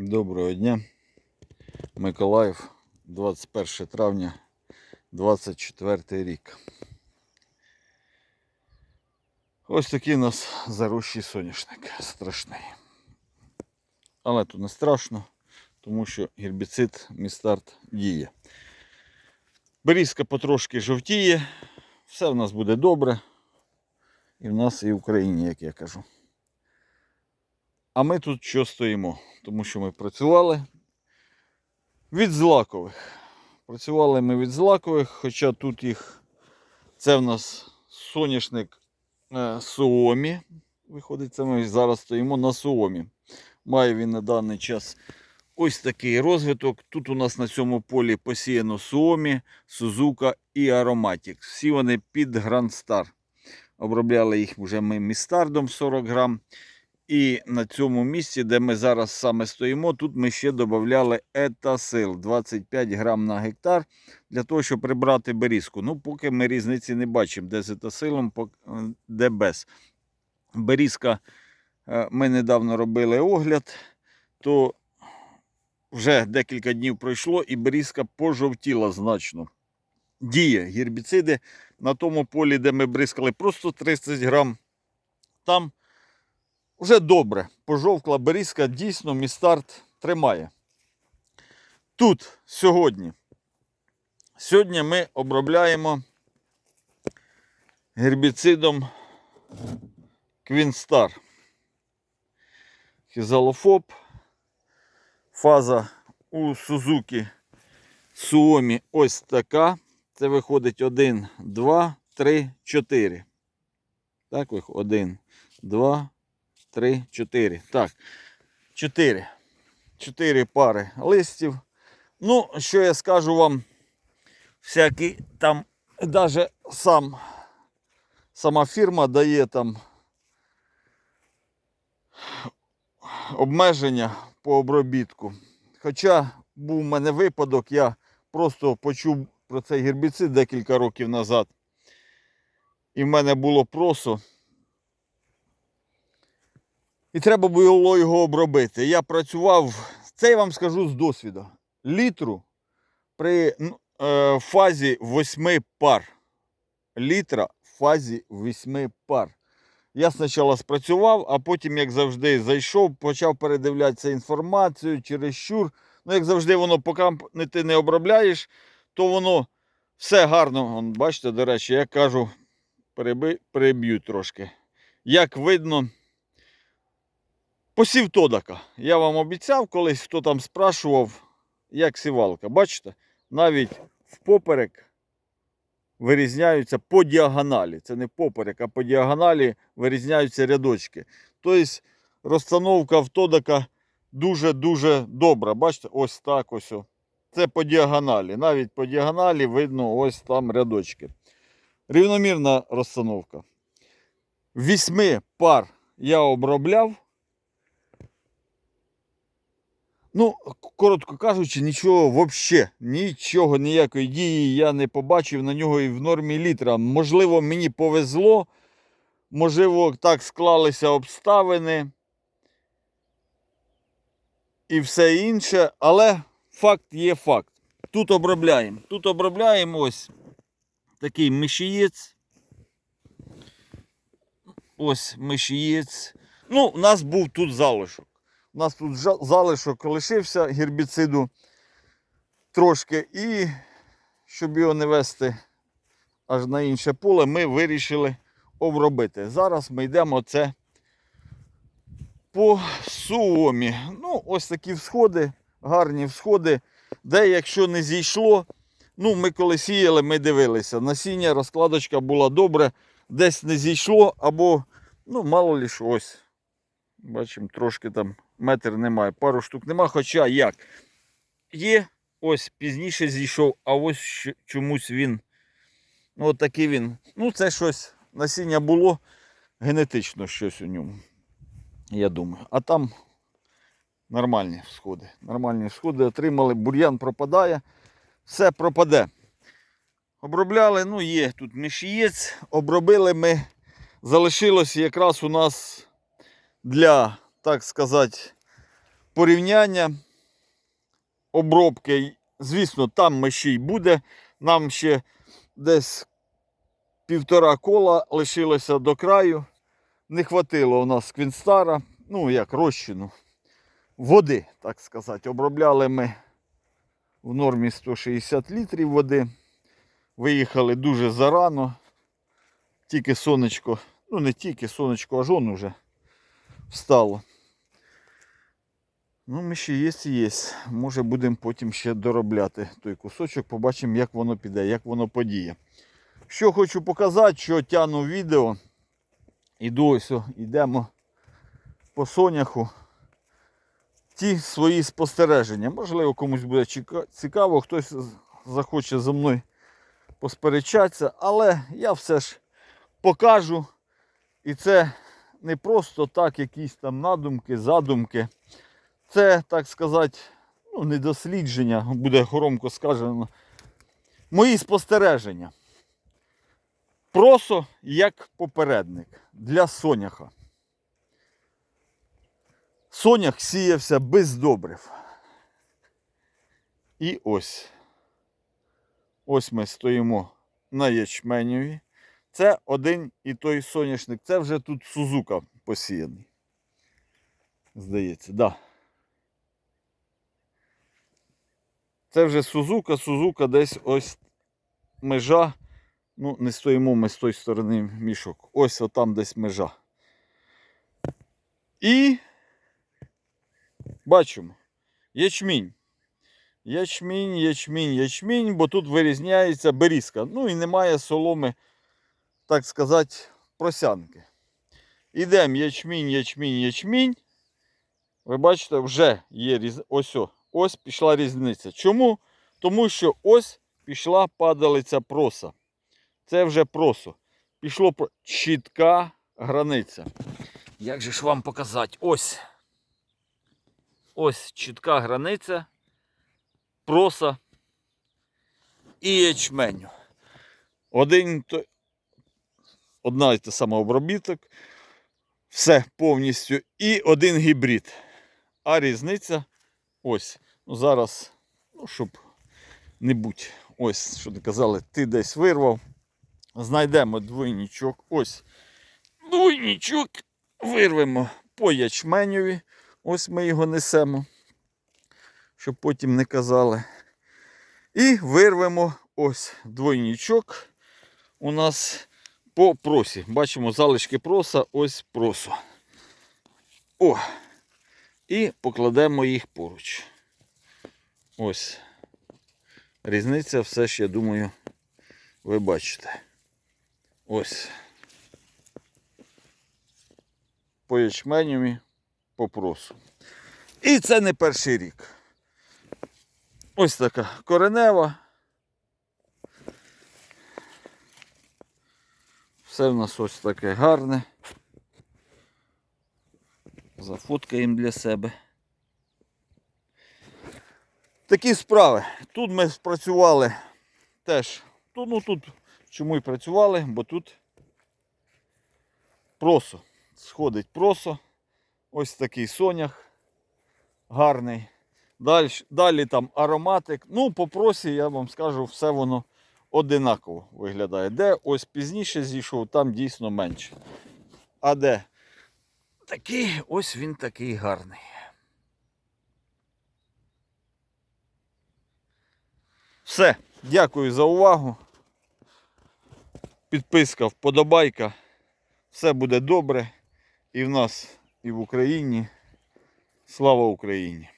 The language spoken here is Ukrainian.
Доброго дня. Миколаїв, 21 травня 24 рік. Ось такий у нас зарощий соняшник страшний. Але тут не страшно, тому що гербіцид Містарт діє. Берізка потрошки жовтіє, все в нас буде добре. І в нас, і в Україні, як я кажу. А ми тут що стоїмо? Тому що ми працювали від злакових. Працювали ми від злакових, хоча тут їх це в нас соняшник е, Суомі. Виходить, це ми зараз стоїмо на Суомі. Має він на даний час ось такий розвиток. Тут у нас на цьому полі посіяно Суомі, Сузука і Ароматік. Всі вони під Star. Обробляли їх вже ми містардом 40 грам. І на цьому місці, де ми зараз саме стоїмо, тут ми ще додавали етасил 25 грам на гектар для того, щоб прибрати берізку. Ну, поки ми різниці не бачимо, де з етасилом, де без. Берізка, е, ми недавно робили огляд, то вже декілька днів пройшло і берізка пожовтіла значно. Діє гербіциди на тому полі, де ми бризкали просто 30 грам. Там вже добре. Пожовкла берізка, дійсно містарт тримає. Тут сьогодні. Сьогодні ми обробляємо гербіцидом Квінстар. Хізалофоб. Фаза у Сузуки Суомі ось така. Це виходить 1, 2, 3, 4. Так, виходить. 1, 2, 3, 4. Так. 4. 4 пари листів. Ну, що я скажу вам, всякі там, навіть сам, сама фірма дає там обмеження по обробітку. Хоча був у мене випадок, я просто почув про цей гербіцид декілька років назад. І в мене було просо. І треба було його обробити. Я працював, це я вам скажу з досвіду. Літру при ну, е, фазі 8 пар. Літра в фазі 8 пар. Я спочатку спрацював, а потім, як завжди, зайшов, почав передивлятися інформацію через щур. Ну, як завжди, воно, поки ти не обробляєш, то воно все гарно. Бачите, до речі, я кажу, переб'ю трошки. Як видно, посів Тодака. Я вам обіцяв колись, хто там спрашував, як сівалка. Бачите, навіть впоперек вирізняються по діагоналі. Це не поперек, а по діагоналі вирізняються рядочки. Тобто розстановка в Тодака дуже-дуже добра. Бачите, ось так ось. Це по діагоналі. Навіть по діагоналі видно ось там рядочки. Рівномірна розстановка. Вісьми пар я обробляв. Ну, коротко кажучи, нічого взагалі, нічого, ніякої дії я не побачив на нього і в нормі літра. Можливо, мені повезло, можливо, так склалися обставини і все інше, але факт є факт. Тут обробляємо. Тут обробляємо ось такий мишієць. Ось мишієць. Ну, у нас був тут залишок. У нас тут залишок лишився гербіциду трошки. І щоб його не вести аж на інше поле, ми вирішили обробити. Зараз ми йдемо це по суомі. Ну, ось такі всходи, гарні всходи, де якщо не зійшло, ну, ми коли сіяли, ми дивилися. Насіння, розкладочка була добре, десь не зійшло, або, ну, мало ли що ось. Бачимо, трошки там метр немає, пару штук нема. Хоча як? Є, ось пізніше зійшов, а ось чомусь він. Ну, от такий він. Ну, це щось насіння було генетично щось у ньому. Я думаю. А там нормальні сходи. Нормальні сходи отримали, бур'ян пропадає, все пропаде. Обробляли, ну є тут мішієць, обробили ми. Залишилось якраз у нас для, так сказати, порівняння обробки. Звісно, там мещій буде. Нам ще десь півтора кола лишилося до краю. Не хватило у нас квінстара, ну як розчину, води, так сказати. Обробляли ми в нормі 160 літрів води. Виїхали дуже зарано. Тільки сонечко, ну не тільки сонечко, аж он уже встало. Ну, ми ще є і є. Може будемо потім ще доробляти той кусочок, побачимо, як воно піде, як воно подіє. Що хочу показати, що тяну відео. Іду ось, йдемо по соняху. Ті свої спостереження. Можливо, комусь буде цікаво, хтось захоче зі мною посперечатися, але я все ж покажу. І це не просто так, якісь там надумки, задумки. Це, так сказати, ну, не дослідження, буде громко сказано. Мої спостереження. Просо як попередник для соняха. Сонях сіявся без добрив. І ось. Ось ми стоїмо на ячменєві. Це один і той соняшник. Це вже тут Сузука посіяний. Здається, так. Да. Це вже Сузука, Сузука десь ось межа. Ну, не стоїмо ми з тої сторони мішок. Ось отам десь межа. І бачимо ячмінь. Ячмінь, ячмінь, ячмінь, бо тут вирізняється берізка. Ну і немає соломи, так сказати, просянки. Ідемо ячмінь, ячмінь, ячмінь. Ви бачите, вже є різ... ось, ось пішла різниця. Чому? Тому що ось пішла падалиця проса. Це вже просо. Пішло чітка границя. Як же ж вам показати? Ось. Ось чітка границя проса і ячменю. Один. Одна і та сама обробіток. Все повністю. І один гібрид. А різниця ось. Ну, зараз, ну, щоб не будь. Ось, що ти казали, ти десь вирвав. Знайдемо двойничок. Ось. Двойничок вирвемо по ячменьові. Ось ми його несемо, щоб потім не казали. І вирвемо ось двойничок у нас по просі. Бачимо залишки проса, ось просо. О! І покладемо їх поруч. Ось. Різниця все ж, я думаю, ви бачите. Ось. По ячменю по просу. І це не перший рік. Ось така коренева. Все в нас ось таке гарне. Зафоткаємо для себе. Такі справи. Тут ми спрацювали теж. Тут, ну тут чому і працювали, бо тут просо. Сходить просо. Ось такий сонях гарний. Далі, далі там ароматик. Ну, по просі, я вам скажу, все воно одинаково виглядає. Де ось пізніше зійшов, там дійсно менше. А де? Такий, ось він такий гарний. Все, дякую за увагу. Підписка, вподобайка. Все буде добре і в нас, і в Україні. Слава Україні!